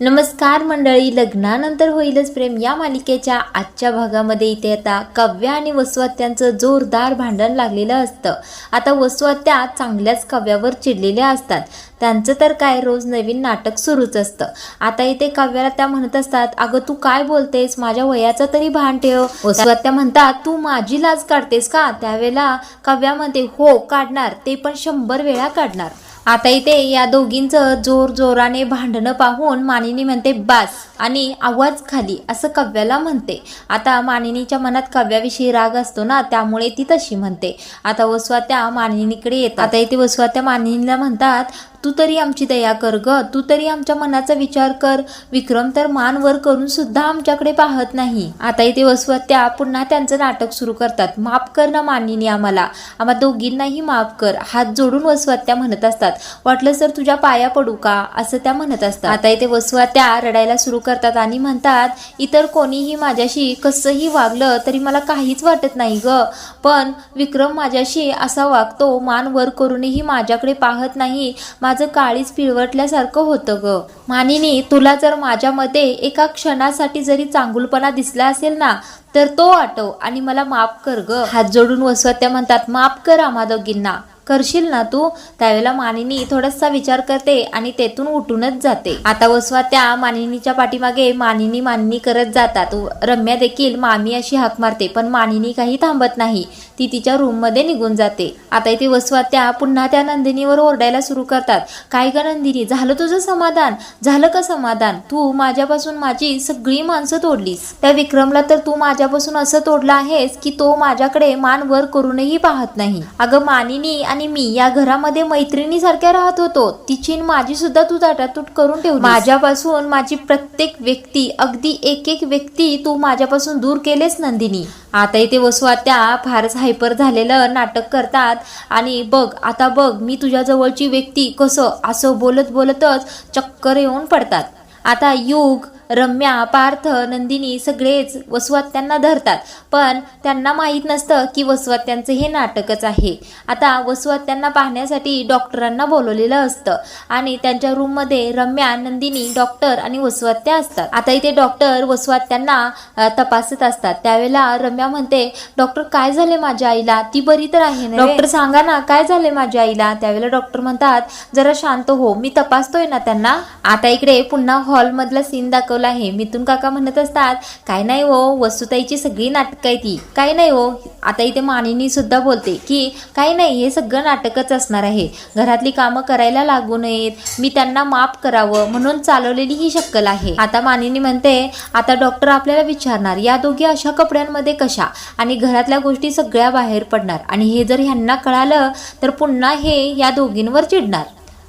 नमस्कार मंडळी लग्नानंतर होईलच प्रेम. या मालिकेच्या आजच्या भागामध्ये इथे आता कव्या आणि वसुआत्यांचं जोरदार भांडण लागलेलं असतं. आता वसुआत्या चांगल्याच कव्यावर चिडलेल्या असतात. त्यांचं तर काय रोज नवीन नाटक सुरूच असतं. आता इथे काव्याला त्या म्हणत असतात अगं तू काय बोलतेस? माझ्या वयाचं तरी भान ठेव. वसुआत्या म्हणतात तू माझी लाज काढतेस का? त्यावेळेला काव्या म्हणते हो काढणार. ते पण शंभर वेळा काढणार. आता इथे या दोघींचं जोर जोराने भांडणं पाहून मानिनी म्हणते बास. आणि आवाज खाली असं कव्याला म्हणते. आता मानिनीच्या मनात कव्याविषयी राग असतो ना त्यामुळे ती तशी म्हणते. आता वसवात्या मानिनीकडे येतात. आता इथे वसुवात्या मानिनीला म्हणतात तू तरी आमची दया कर ग. तू तरी आमच्या मनाचा विचार कर. विक्रम तर मान वर करून सुद्धा आमच्याकडे पाहत नाही. आता इथे वसवत्या पुन्हा त्यांचं नाटक सुरू करतात. माफ कर ना मानिनी आम्हाला. आम्हा दोघींनाही माफ कर. हात जोडून वसवत्या म्हणत असतात. वाटलं सर तुझ्या पाया पडू का? असं त्या म्हणत असतात. आता इथे वसवत्या रडायला सुरू करतात आणि म्हणतात इतर कोणीही माझ्याशी कसंही वागलं तरी मला काहीच वाटत नाही ग. पण विक्रम माझ्याशी असा वागतो मान वर करूनही माझ्याकडे पाहत नाही. माझं काळीच पिळवटल्यासारखं होतं ग. मानिनी तुला जर माझ्यामध्ये एका क्षणासाठी जरी चांगुलपणा दिसला असेल ना तर तो आटव आणि मला माफ कर ग. हात जोडून वसवत्या म्हणतात माफ कर आम्हा दोघींना. करशील ना तू? त्यावेळेला मानिनी थोडासा विचार करते आणि तेथून उठूनच जाते. आता वसवा त्या मानिनीच्या पाठीमागे मानिनी मानिनी करत जातात. रम्या देखील मामी अशी हाक मारते पण मानिनी काही थांबत नाही. ती तिच्या रूममध्ये निघून जाते. आता इथे वसवा त्या पुन्हा त्या नंदिनीवर ओरडायला सुरू करतात. काय ग नंदिनी झालं तुझं समाधान? झालं का समाधान? तू माझ्यापासून माझी सगळी माणसं तोडलीस. त्या विक्रमला तर तू माझ्यापासून असं तोडलं आहेस की तो माझ्याकडे मान वर करूनही पाहत नाही. अगं मानिनी आणि आणि मी या घरामध्ये मैत्रिणी सारख्या राहत होतो. तिची माझी सुद्धा तू ताटातूट करून ठेव माझ्यापासून माझी प्रत्येक व्यक्ती अगदी एक एक व्यक्ती तू माझ्यापासून दूर केलेस नंदिनी. आता इथे वसुआत्या फारच हायपर झालेलं नाटक करतात. आणि बघ आता बघ मी तुझ्या जवळची व्यक्ती कसं असं बोलत बोलतच चक्कर येऊन पडतात. आता युग रम्या पार्थ नंदिनी सगळेच वसुवात्यांना धरतात. पण त्यांना माहीत नसतं की वसुवात्यांचं हे नाटकच आहे. आता वसुवात्यांना पाहण्यासाठी डॉक्टरांना बोलवलेलं असतं. आणि त्यांच्या रूममध्ये रम्या नंदिनी डॉक्टर आणि वसुवात्या असतात. आता इथे डॉक्टर वसुवात्यांना तपासत असतात. त्यावेळेला रम्या म्हणते डॉक्टर काय झाले माझ्या आईला? ती बरी तर आहे ना डॉक्टर सांगा ना काय झाले माझ्या आईला? त्यावेळेला डॉक्टर म्हणतात जरा शांत हो मी तपासतोय ना त्यांना. आता इकडे पुन्हा हॉल मधला सीन दाखवला आहे. मिथून काका म्हणत असतात काय नाही हो वसुताईची सगळी नाटक आहे ती काय नाही हो. आता इथे मानिनी सुद्धा बोलते की काही नाही हे सगळं नाटकच असणार आहे. घरातली कामं करायला लागू नयेत. मी त्यांना माफ करावं म्हणून चालवलेली ही शक्कल आहे. आता मानिनी म्हणते आता डॉक्टर आपल्याला विचारणार या दोघी अशा कपड्यांमध्ये कशा? आणि घरातल्या गोष्टी सगळ्या बाहेर पडणार. आणि हे जर ह्यांना कळालं तर पुन्हा हे या दोघींवर चिडणार.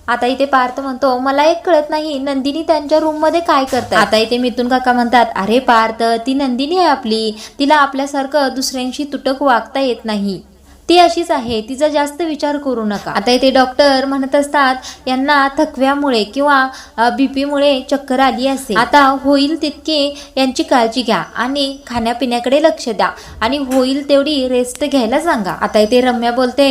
आता इथे पार्थ म्हणतो मला एक कळत नाही नंदिनी त्यांच्या रूममध्ये काय करतात आता इथे मिथून काका म्हणतात अरे पार्थ ती नंदिनी आहे आपली. तिला आपल्यासारखं दुसऱ्यांशी तुटक वागता येत नाही. ती अशीच आहे तिचा जास्त विचार करू नका. आता इथे डॉक्टर म्हणत असतात यांना थकव्यामुळे किंवा बीपीमुळे चक्कर आली असेल. आता होईल तितकी यांची काळजी घ्या आणि खाण्यापिण्याकडे लक्ष द्या आणि होईल तेवढी रेस्ट घ्यायला सांगा. आता इथे रम्या बोलते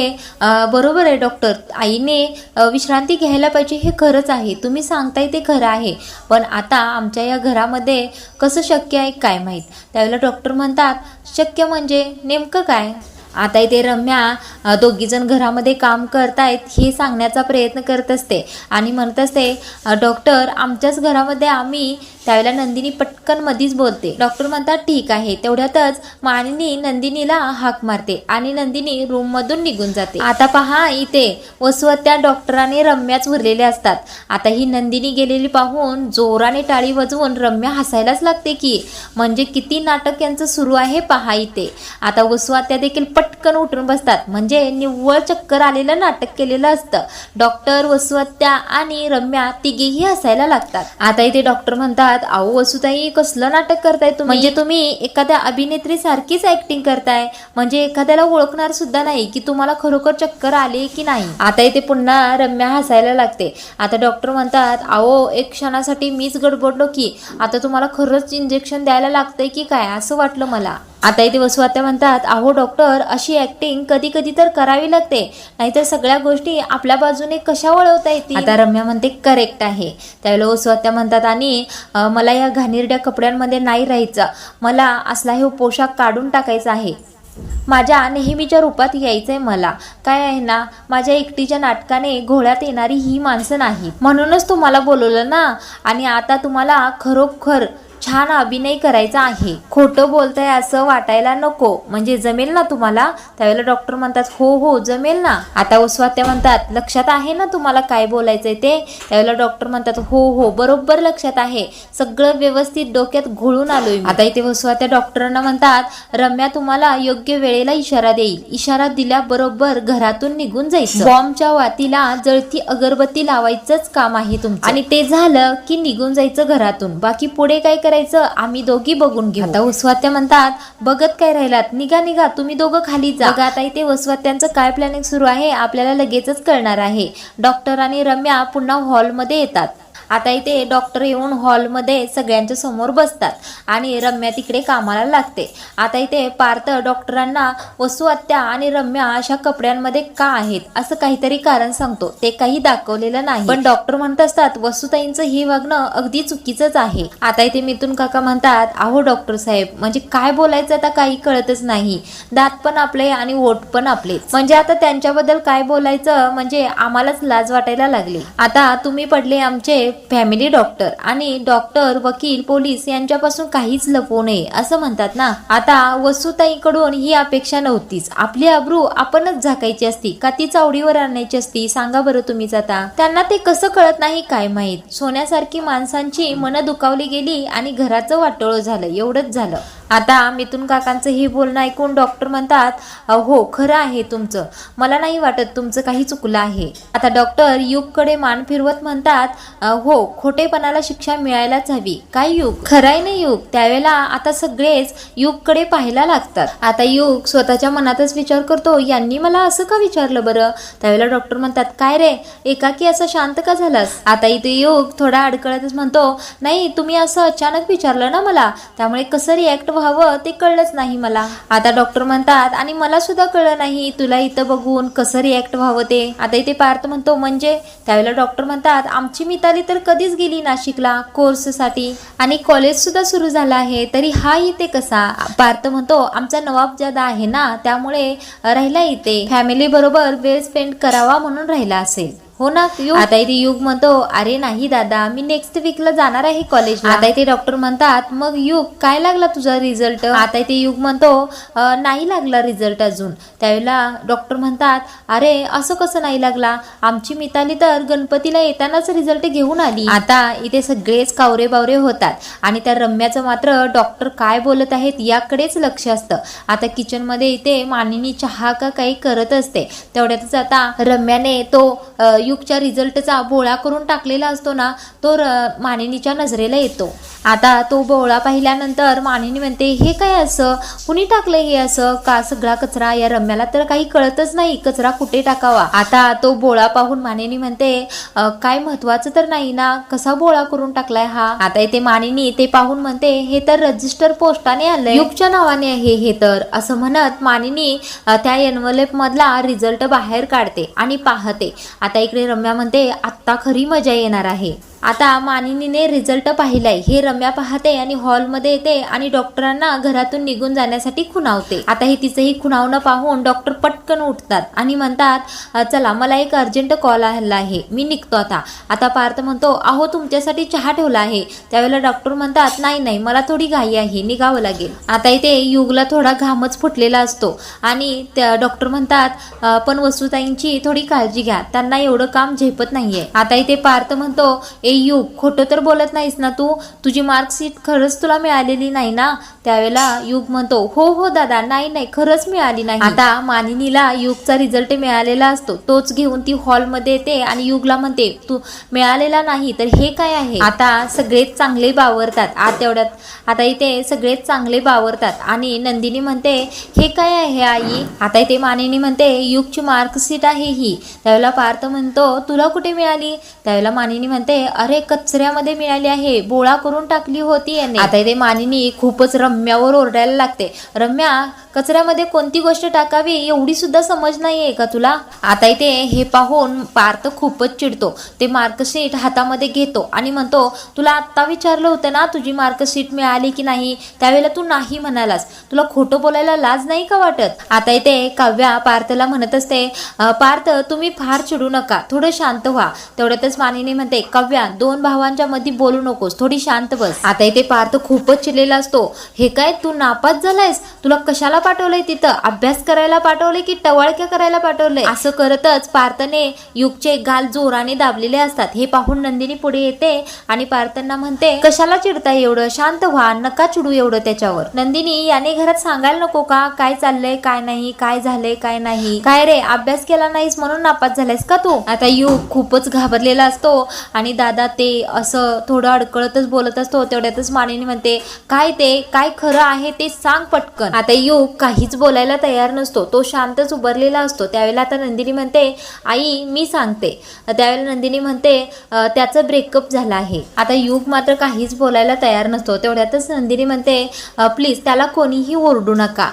बरोबर आहे डॉक्टर आईने विश्रांती घ्यायला पाहिजे हे खरंच आहे. तुम्ही सांगताय ते खरं आहे. पण आता आमच्या या घरामध्ये कसं शक्य आहे काय माहीत? त्यावेळेला डॉक्टर म्हणतात शक्य म्हणजे नेमकं काय? आता इथे रम्या दोघीजण घरामध्ये काम करतायत हे सांगण्याचा प्रयत्न करत असते आणि म्हणत असते डॉक्टर आमच्याच घरामध्ये आम्ही त्यावेळेला नंदिनी पटकन मधीच बोलते. डॉक्टर म्हणतात ठीक आहे. तेवढ्यातच मानिनी नंदिनीला हाक मारते आणि नंदिनी रूम मधून निघून जाते. आता पहा इथे वसुवत्या डॉक्टराने रम्याच उरलेले असतात. आता ही नंदिनी गेलेली पाहून जोराने टाळी वाजवून रम्या हसायलाच लागते की म्हणजे किती नाटक यांचं सुरू आहे पहा इथे. आता वसुवात्या देखील पटकन उठून बसतात. म्हणजे निव्वळ चक्कर आलेलं नाटक केलेलं असतं. डॉक्टर वसुवत्या आणि रम्या तिघेही हसायला लागतात. आता इथे डॉक्टर म्हणतात अहो वसुताई कसलं नाटक करताय तुम्ही? म्हणजे तुम्ही एखाद्या अभिनेत्री सारखीच ऍक्टिंग करताय. म्हणजे एखाद्याला ओळखणार सुद्धा नाही की तुम्हाला खरोखर चक्कर आले की नाही. आता इथे पुन्हा रम्या हसायला लागते. आता डॉक्टर म्हणतात अहो एक क्षणासाठी मीच गडबडलो की आता तुम्हाला खरंच इंजेक्शन द्यायला लागतंय की काय? असं वाटलं मला. आता इथे वसुआत्या म्हणतात अहो डॉक्टर अशी ऍक्टिंग कधी कधी तर करावी लागते. नाहीतर सगळ्या गोष्टी आपल्या बाजूने कशा वळवता येतील? आता रम्या म्हणते करेक्ट आहे. त्यावेळेला वसुआत्या म्हणतात आणि मला या घाणेरड्या कपड्यांमध्ये नाही राहायचं. मला असला हे पोशाख काढून टाकायचा आहे. माझ्या नेहमीच्या रूपात यायचंय मला. काय आहे ना माझ्या एकटीच्या नाटकाने घोळ्यात येणारी ही माणसं नाही. म्हणूनच तुम्हाला बोलवलं ना. आणि आता तुम्हाला खरोखर छान अभिनय करायचा आहे. खोटं बोलताय असं वाटायला नको. म्हणजे जमेल ना तुम्हाला? त्यावेळेला डॉक्टर म्हणतात हो हो जमेल ना. आता वसवात्या म्हणतात लक्षात आहे ना तुम्हाला काय बोलायचंय ते? त्यावेळेला डॉक्टर म्हणतात हो हो बरोबर लक्षात आहे. सगळं व्यवस्थित डोक्यात घोळून आलोय आता इथे वसवात्या डॉक्टरांना म्हणतात रम्या तुम्हाला योग्य वेळेला इशारा देईल. इशारा दिल्याबरोबर घरातून निघून जायचं. बॉम्बच्या वातीला जळती अगरबत्ती लावायचंच काम आहे तुमचं. आणि ते झालं की निघून जायचं घरातून. बाकी पुढे काय करायचं? आम्ही दोघी बघून घेऊ. आता वसवात्या म्हणतात बघत काय राहिलात? निघा निघा तुम्ही दोघं खाली जा. बघा आता इथे वसवात्यांचं काय प्लॅनिंग सुरू आहे आपल्याला लगेचच कळणार आहे. डॉक्टर आणि रम्या पुन्हा हॉलमध्ये येतात. आता इथे डॉक्टर येऊन हॉलमध्ये सगळ्यांच्या समोर बसतात आणि रम्या तिकडे कामाला लागते. आता इथे पार्थ डॉक्टरांना वसुआत्या आणि रम्या अशा कपड्यांमध्ये का आहेत असं काहीतरी कारण सांगतो. ते काही दाखवलेलं नाही. पण डॉक्टर म्हणत असतात वसुताईंचं हे वागणं अगदी चुकीचंच आहे. आता इथे मिथून काका म्हणतात अहो डॉक्टर साहेब म्हणजे काय बोलायचं आता काही कळतच नाही. दात पण आपले आणि ओठ पण आपले म्हणजे आता त्यांच्याबद्दल काय बोलायचं म्हणजे आम्हालाच लाज वाटायला लागली. आता तुम्ही पडले आमचे फॅमिली डॉक्टर आणि डॉक्टर वकील पोलीस यांच्यापासून काहीच लपवू नये असं म्हणतात ना. आता वसुताईकडून ही अपेक्षा नव्हतीच. आपली अब्रू आपणच झाकायची असती का ती चावडीवर आणायची असती? सांगा बरं तुम्हीच आता. त्यांना ते कसं कळत नाही काय माहीत. सोन्यासारखी माणसांची मनं दुखावली गेली आणि घराचं वाटोळं झालं. एवढंच झालं. आता मिथून काकांचं हे बोलणं ऐकून डॉक्टर म्हणतात हो खरं आहे तुमचं. मला नाही वाटत तुमचं काही चुकलं आहे. आता डॉक्टर युगकडे मान फिरवत म्हणतात हो खोटेपणाला शिक्षा मिळायलाच हवी. काय युग? खराय ना युग. त्यावेळेला आता सगळेच युगकडे पाहायला लागतात. आता युग स्वतःच्या मनातच विचार करतो यांनी मला असं का विचारलं बरं? त्यावेळेला डॉक्टर म्हणतात काय रे? एकाकी असं शांत का झालास? आता इथे युग थोडा अडकळतच म्हणतो नाही तुम्ही असं अचानक विचारलं ना मला. त्यामुळे कसं रिॲक्ट व्हावं ते कळलंच नाही मला. आता डॉक्टर म्हणतात आणि मला सुद्धा कळलं नाही. तुला इथं बघून कसं रिॲक्ट व्हावं ते? आता इथे पार्थ म्हणतो म्हणजे? त्यावेळेला डॉक्टर म्हणतात आमची मिताली तर कधीच गेली नाशिकला कोर्ससाठी आणि कॉलेज सुद्धा सुरू झालं आहे. तरी हा इथे कसा? पार्थ म्हणतो आमचा नवाबजादा आहे ना त्यामुळे राहिला इथे. फॅमिली बरोबर वेळ स्पेंड करावा म्हणून राहिला असेल. हो ना. युग आता इथे युग म्हणतो अरे नाही दादा मी नेक्स्ट वीकला जाणार आहे कॉलेजला आता इथे डॉक्टर म्हणतात मग युग काय लागला तुझा रिझल्ट आता इथे युग म्हणतो "अं, नाही लागला रिझल्ट अजून. त्यावेळेला डॉक्टर म्हणतात अरे असं कसं नाही लागला? आमची मिताली तर गणपतीला येतानाच रिझल्ट घेऊन आली. आता इथे सगळेच कावरे बावरे होतात. आणि त्या रम्याचं मात्र डॉक्टर काय बोलत आहेत याकडेच लक्ष असतं. आता किचनमध्ये इथे मानिनी चहा का काही करत असते. तेवढ्यातच आता रम्याने तो युगच्या रिझल्टचा बोळा करून टाकलेला असतो ना तो र- मानिनीच्या नजरेला येतो. आता तो बोळा पाहिल्यानंतर मानिनी म्हणते हे काय असं? कुणी टाकलं हे असं? का सगळा कचरा या रम्याला तर काही कळतच नाही. कचरा कुठे टाकावा? आता तो बोळा पाहून मानिनी म्हणते काय महत्वाचं तर नाही ना? कसा बोळा करून टाकलाय हा? आता इथे मानिनी ते पाहून म्हणते हे तर रजिस्टर पोस्टाने आलंय. युगच्या नावाने आहे हे तर. असं म्हणत मानिनी त्या एनवलेप मधला रिझल्ट बाहेर काढते आणि पाहते. आता इकडे रम्या म्हणते आत्ता खरी मजा येणार आहे. आता मानिनीने रिझल्ट पाहिलाय. हे रम्या पाहते आणि हॉलमध्ये येते आणि डॉक्टरांना घरातून निघून जाण्यासाठी खुणावते. आता हे तिचंही खुणावणं पाहून डॉक्टर पटकन उठतात आणि म्हणतात चला मला एक अर्जंट कॉल आला आहे. मी निघतो आता. आता पार्थ म्हणतो अहो तुमच्यासाठी चहा ठेवला आहे. त्यावेळेला डॉक्टर म्हणतात नाही नाही मला थोडी घाई आहे. निघावं लागेल. आता इथे युगला थोडा घामच फुटलेला असतो आणि त्या डॉक्टर म्हणतात पण वसुताईंची थोडी काळजी घ्या. त्यांना एवढं काम झेपत नाहीये. आता इथे पार्थ म्हणतो ए युग खोटं तर बोलत नाहीस ना तू? तुझी मार्कशीट खरंच तुला मिळालेली नाही ना? त्यावेळेला युग म्हणतो हो हो दादा नाही नाही खरंच मिळाली नाही. आता मानिनीला युगचा रिझल्ट मिळालेला असतो. तोच घेऊन ती हॉलमध्ये येते आणि युगला म्हणते तू मिळालेला नाही तर हे काय आहे? आता सगळेच चांगले बावरतात. आता तेवढ्यात आता इथे सगळेच चांगले बावरतात. आणि नंदिनी म्हणते हे काय आहे आई? आता इथे मानिनी म्हणते युगची मार्कशीट आहे ही. त्यावेळेला पार्थ म्हणतो तुला कुठे मिळाली? त्यावेळेला मानिनी म्हणते अरे कचऱ्यामध्ये मिळाली आहे. बोळा करून टाकली होती याने. आता इथे मानिनी खूपच रम्यावर ओरडायला लागते. रम्या कचऱ्यामध्ये कोणती गोष्ट टाकावी एवढी सुद्धा समज आहे का तुला? आता इथे हे पाहून पार्थ खूपच चिडतो. ते मार्कशीट हातामध्ये घेतो आणि म्हणतो तुला आत्ता विचारलं होतं ना तुझी मार्कशीट मिळाली की नाही? त्यावेळेला तू नाही म्हणालास. तुला खोटं बोलायला लाज नाही का वाटत? आता इथे काव्या पार्थला म्हणत असते पार्थ तुम्ही फार चिडू नका. थोडं शांत व्हा. तेवढ्यातच मानिनी म्हणते काव्या दोन भावांच्या मध्ये बोलू नकोस. थोडी शांत बस. आता इथे पार्थ खूपच चिडलेला असतो हे काय तू नापास झालायस? तुला कशाला पाठवलंय तिथं. अभ्यास करायला पाठवलंय की टवाळक्या करायला पाठवलंय? असं करतच पार्थने युगचे गाल जोराने दाबलेले असतात. हे पाहून नंदिनी पुढे येते आणि पार्थना म्हणते कशाला चिडताय एवढं? शांत व्हा. नका चिडू एवढं त्याच्यावर. नंदिनी याने घरात सांगायला नको का? काय चाललंय? काय नाही? काय झालंय? काय नाही? काय रे? अभ्यास केला नाहीस म्हणून नापास झालायस का तू? आता युग खूपच घाबरलेला असतो आणि दादा ते असं थोडं अडकळतच बोलत असतो. तेवढ्यातच मानिनी म्हणते काय ते? काय खरं आहे ते सांग पटकन. आता युग काहीच बोलायला तयार नसतो. तो शांतच उभारलेला असतो. त्यावेळेला आता नंदिनी म्हणते आई मी सांगते. त्यावेळेला नंदिनी म्हणते त्याचं ब्रेकअप झालं आहे. आता युग मात्र काहीच बोलायला तयार नसतो. तेवढ्यातच नंदिनी म्हणते प्लीज त्याला कोणीही ओरडू नका.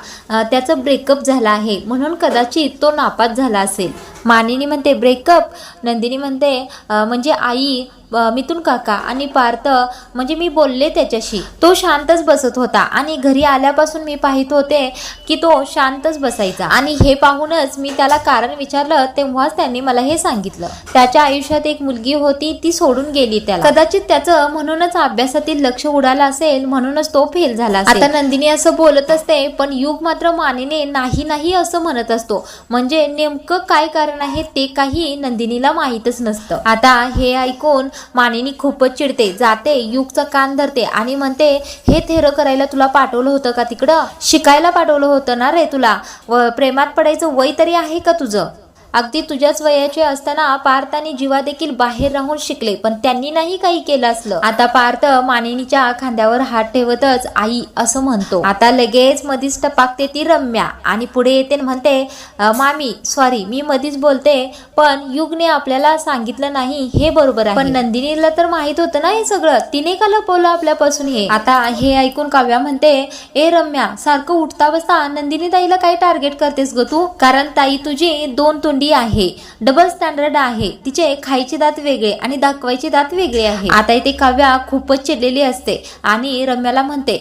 त्याचं ब्रेकअप झालं आहे. म्हणून कदाचित तो नापास झाला असेल. मानिनी म्हणते ब्रेकअप नंदिनी म्हणते म्हणजे आई मिथून मिथुन काका आणि पार्थ म्हणजे मी बोलले त्याच्याशी. तो शांतच बसत होता आणि घरी आल्यापासून मी पाहित होते की तो शांतच बसायचा. आणि हे पाहूनच मी त्याला कारण विचारलं तेव्हाच त्यांनी मला हे सांगितलं. त्याच्या आयुष्यात एक मुलगी होती ती सोडून गेली त्याला. कदाचित त्याचं म्हणूनच अभ्यासातील लक्ष उडालं असेल म्हणूनच तो फेल झाला आता नंदिनी असं बोलत असते पण युग मात्र मानेने नाही नाही असं म्हणत असतो. म्हणजे नेमकं काय कारण आहे ते काही नंदिनीला माहीतच नसतं. आता हे ऐकून मानिनी खूपच चिडते. जाते युगचं कान धरते आणि म्हणते हे थेरं करायला तुला पाठवलं होतं का तिकडं? शिकायला पाठवलं होतं ना रे तुला. व प्रेमात पडायचं वय तरी आहे का तुझं? अगदी तुझ्याच वयाचे असताना पार्थ आणि जीवा देखील बाहेर राहून शिकले पण त्यांनी नाही काही केलं असलं. आता पार्थ मानिनीच्या खांद्यावर हात ठेवतच आई असं म्हणतो. आता लगेच मधीच टपाकते ती रम्या आणि पुढे येते म्हणते मामी सॉरी मी मधीच बोलते पण युगने आपल्याला सांगितलं नाही हे बरोबर आहे. पण नंदिनीला तर माहीत होतं ना हे सगळं. तिने का लपवलं आपल्यापासून हे? आता हे ऐकून काव्या म्हणते ए रम्या सारखं उठता बसता नंदिनी ताईला काय टार्गेट करतेस ग तू? कारण ताई तुझी दोन तोंडी आहे डबल स्टँडर्ड आहे. तिचे खायचे दात वेगळे आणि दाखवायचे दात वेगळे आहे आता इथे काव्या खूपच चिडलेली असते आणि रम्याला म्हणते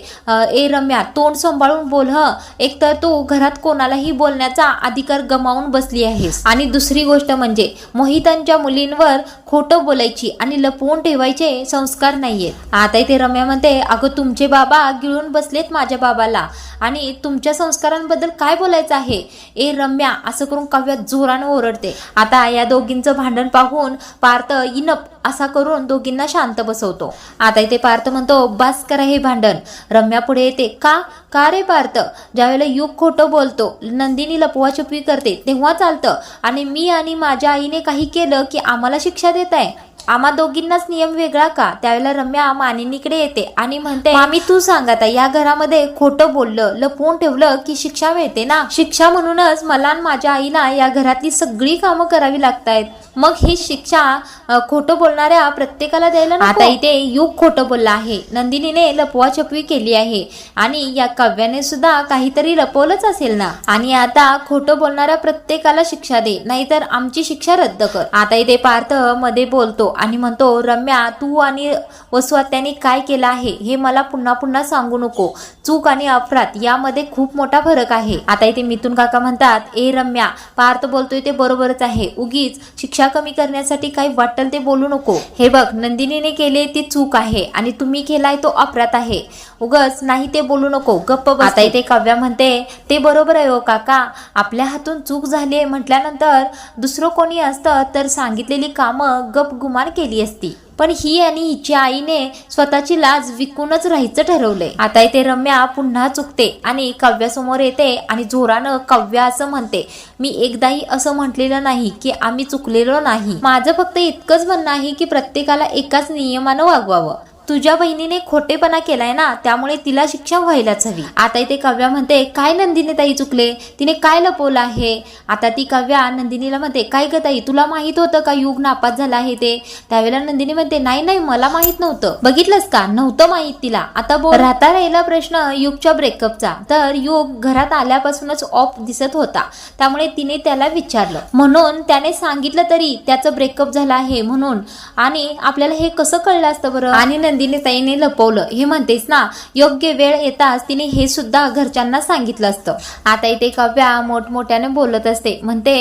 ए रम्या तोंड सांभाळून बोल ह. एक तर तू घरात कोणालाही बोलण्याचा अधिकार गमावून बसली आहेस. आणि दुसरी गोष्ट म्हणजे मोहितांच्या मुलींवर खोटं बोलायची आणि लपवून ठेवायचे संस्कार नाहीयेत. आता इथे रम्या म्हणते अगं तुमचे बाबा गिळून बसलेत माझ्या बाबाला. आणि तुमच्या संस्कारांबद्दल काय बोलायचं आहे? ए रम्या असं करून काव्या जोरानं ओरडते. आता या दोघींचं भांडण पाहून पार्थ इनप असा करून दोघींना शांत बसवतो. आता इथे पार्थ म्हणतो अब्बास करा हे भांडण. रम्या पुढे येते का? का रे पार्थ? ज्यावेळेला युग खोटं बोलतो नंदिनी लपवाछपवी करते तेव्हा चालतं. आणि मी आणि माझ्या आईने काही केलं की आम्हाला शिक्षा देत आहे आम्हा दोघींनाच नियम वेगळा का? त्यावेळेला रम्या मानिनीकडे येते आणि म्हणते मामी तू सांग आता या घरामध्ये खोटं बोललं लपवून ठेवलं की शिक्षा मिळते ना? शिक्षा म्हणूनच मला आणि माझ्या आईला या घरातली सगळी कामं करावी लागतायत. मग ही शिक्षा खोटं बोलणाऱ्या प्रत्येकाला द्यायला आता इथे युग खोटं बोलला आहे. नंदिनीने लपवाछपवी केली आहे. आणि या काव्याने सुद्धा काहीतरी लपवलंच असेल ना? आणि आता खोटं बोलणाऱ्या प्रत्येकाला शिक्षा दे नाहीतर आमची शिक्षा रद्द कर. आता इथे पार्थमध्ये बोलतो आणि म्हणतो रम्या तू आणि वसुआत्याने काय केलं आहे? हे मला पुन्हा पुन्हा सांगू नको. चूक आणि अपराध यामध्ये खूप मोठा फरक आहे. आता इथे मिथून काका म्हणतात ए रम्या पार्थ बोलतोय ते बरोबरच आहे. उगीच शिक्षा कमी करण्यासाठी काही वाटल ते बोलू नको. हे बघ नंदिनीने केले ती चूक आहे आणि तुम्ही केलाय तो अपराध आहे. उगच नाही ते बोलू नको. गप्प आता इथे काव्या म्हणते ते बरोबर आहे हो काका. आपल्या हातून चूक झाली म्हटल्यानंतर दुसरं कोणी असतं तर सांगितलेली कामं गप गुमान केली असती. पण ही आणि हिच्या आईने स्वतःची लाज विकूनच राहायचं ठरवलंय. आता इथे रम्या पुन्हा चुकते आणि काव्यासमोर येते आणि जोरानं काव्या असं म्हणते मी एकदाही असं म्हटलेलं नाही की आम्ही चुकलेलो नाही. माझं फक्त इतकंच म्हणणं आहे की प्रत्येकाला एकाच नियमानं वागवावं. तुझ्या बहिणीने खोटेपणा केलाय ना त्यामुळे तिला शिक्षा व्हायलाच हवी. आता इथे काव्या म्हणते काय नंदिनी ताई चुकले? तिने काय लपवलं आहे? आता ती काव्या नंदिनीला म्हणते काय ग ताई तुला माहीत होतं का युग नापास झाला आहे ते? त्यावेळेला नंदिनी म्हणते नाही नाही मला माहीत नव्हतं. बघितलंस का? नव्हतं माहीत तिला. आता बोल. राहता राहिला प्रश्न युगच्या ब्रेकअपचा तर युग घरात आल्यापासूनच ऑफ दिसत होता. त्यामुळे तिने त्याला विचारलं. म्हणून त्याने सांगितलं तरी त्याचं ब्रेकअप झालं आहे म्हणून. आणि आपल्याला हे कसं कळलं असतं बरं? आणि नंदिनी ताईने लपवलं. हे म्हणतेस ना योग्य वेळ येताच तिने हे सुद्धा घरच्यांना सांगितलं असतं. आता इथे काव्या मोठमोठ्याने बोलत असते. म्हणते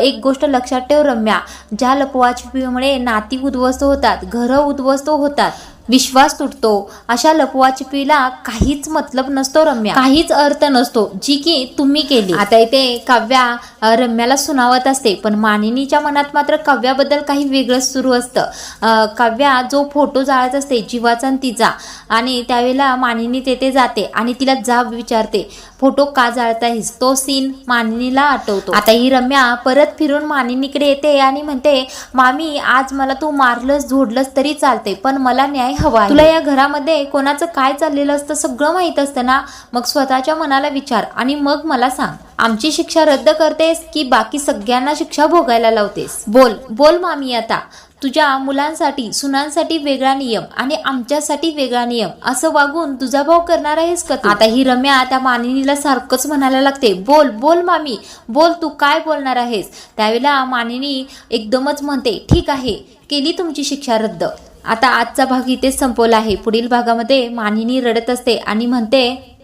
एक गोष्ट लक्षात ठेव रम्या. ज्या लपवाछपीमुळे नाती उद्ध्वस्त होतात घरं उद्ध्वस्त होतात. विश्वास तुटतो. अशा लपवाछपीला काहीच मतलब नसतो रम्या. काहीच अर्थ नसतो. जी की तुम्ही केली. आता इथे काव्या रम्याला सुनावत असते. पण मानिनीच्या मनात मात्र काव्याबद्दल काही वेगळंच सुरू असतं. काव्या जो फोटो जाळत असते जीवाचा आणि तिचा. आणि त्यावेळेला मानिनी तेथे जाते आणि तिला जाब विचारते. फोटो का जाळतायस तो सीन मानिनीला आठवतो. आता ही रम्या परत फिरून मानिनीकडे येते आणि म्हणते मामी आज मला तू मारलंस झोडलंस तरी चालते पण मला न्याय हवा तुला या घरामध्ये कोणाचं काय चाललेलं असतं सगळं माहीत असतं ना? मग स्वतःच्या मनाला विचार आणि मग मला सांग. आमची शिक्षा रद्द करतेस की बाकी सगळ्यांना शिक्षा भोगायला लावतेस? बोल बोल मामी आता. तुझ्या मुलांसाठी सुनांसाठी वेगळा नियम आणि आमच्यासाठी वेगळा नियम. असं वागून तुझा भाऊ करणार आहेस का आता ही रम्या त्या मानिनीला सारखंच म्हणायला लागते बोल बोल मामी बोल तू काय बोलणार आहेस? त्यावेळेला मानिनी एकदमच म्हणते ठीक आहे केली तुमची शिक्षा रद्द. आता आजचा भाग इथेच संपवला आहे. पुढील भागामध्ये मानिनी रडत असते आणि म्हणते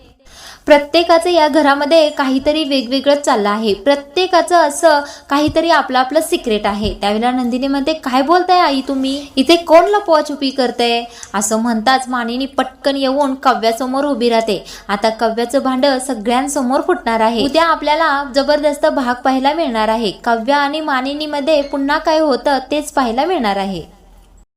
प्रत्येकाचं या घरामध्ये काहीतरी वेगवेगळं चाललं आहे. प्रत्येकाचं असं काहीतरी आपलं आपलं सिक्रेट आहे. त्यावेळेला नंदिनीमध्ये काय बोलताय आई तुम्ही? इथे कोण लपवाछुपी करते असं म्हणताच मानिनी पटकन येऊन कव्यासमोर उभी राहते. आता कव्याचं भांड सगळ्यांसमोर फुटणार आहे. उद्या आपल्याला जबरदस्त भाग पाहायला मिळणार आहे. कव्या आणि मानिनीमध्ये पुन्हा काय होतं तेच पाहायला मिळणार आहे.